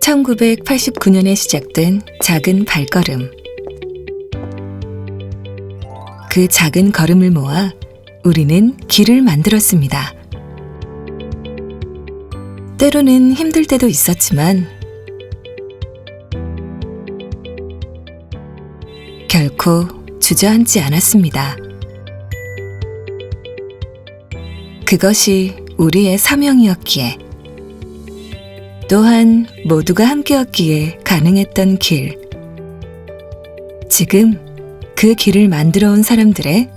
(1989년에) 시작된 작은 발걸음 그 작은 걸음을 모아 우리는 길을 만들었습니다. 때로는 힘들 때도 있었지만 결코 주저앉지 않았습니다. 그것이 우리의 사명이었기에 또한 모두가 함께였기에 가능했던 길. 지금 그 길을 만들어 온 사람들의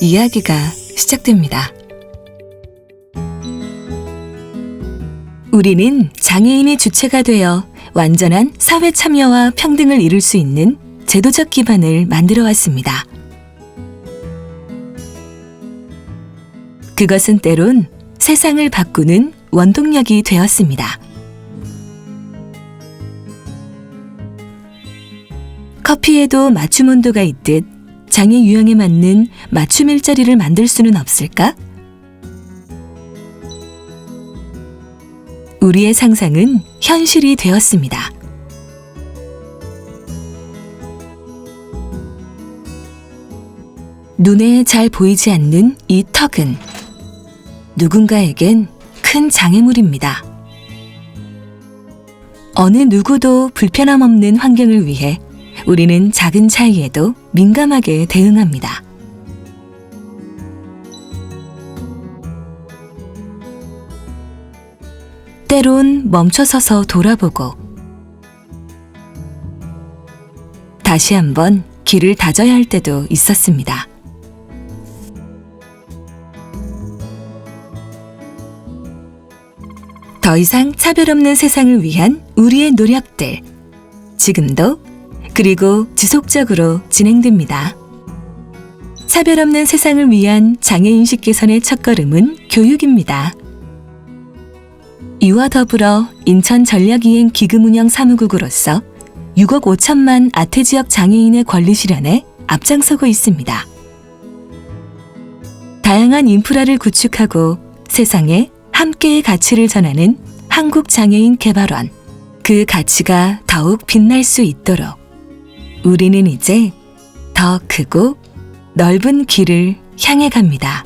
이야기가 시작됩니다. 우리는 장애인이 주체가 되어 완전한 사회 참여와 평등을 이룰 수 있는 제도적 기반을 만들어 왔습니다. 그것은 때론 세상을 바꾸는 원동력이 되었습니다. 커피에도 맞춤 온도가 있듯 장애 유형에 맞는 맞춤 일자리를 만들 수는 없을까? 우리의 상상은 현실이 되었습니다. 눈에 잘 보이지 않는 이 턱은 누군가에겐 큰 장애물입니다. 어느 누구도 불편함 없는 환경을 위해 우리는 작은 차이에도 민감하게 대응합니다. 때론 멈춰서서 돌아보고 다시 한번 길을 다져야 할 때도 있었습니다. 더 이상 차별 없는 세상을 위한 우리의 노력들. 지금도 그리고 지속적으로 진행됩니다. 차별 없는 세상을 위한 장애인식 개선의 첫걸음은 교육입니다. 이와 더불어 인천 전략이행 기금운영 사무국으로서 6억 5천만 아태 지역 장애인의 권리 실현에 앞장서고 있습니다. 다양한 인프라를 구축하고 세상에 함께의 가치를 전하는 한국장애인 개발원. 그 가치가 더욱 빛날 수 있도록 우리는 이제 더 크고 넓은 길을 향해 갑니다.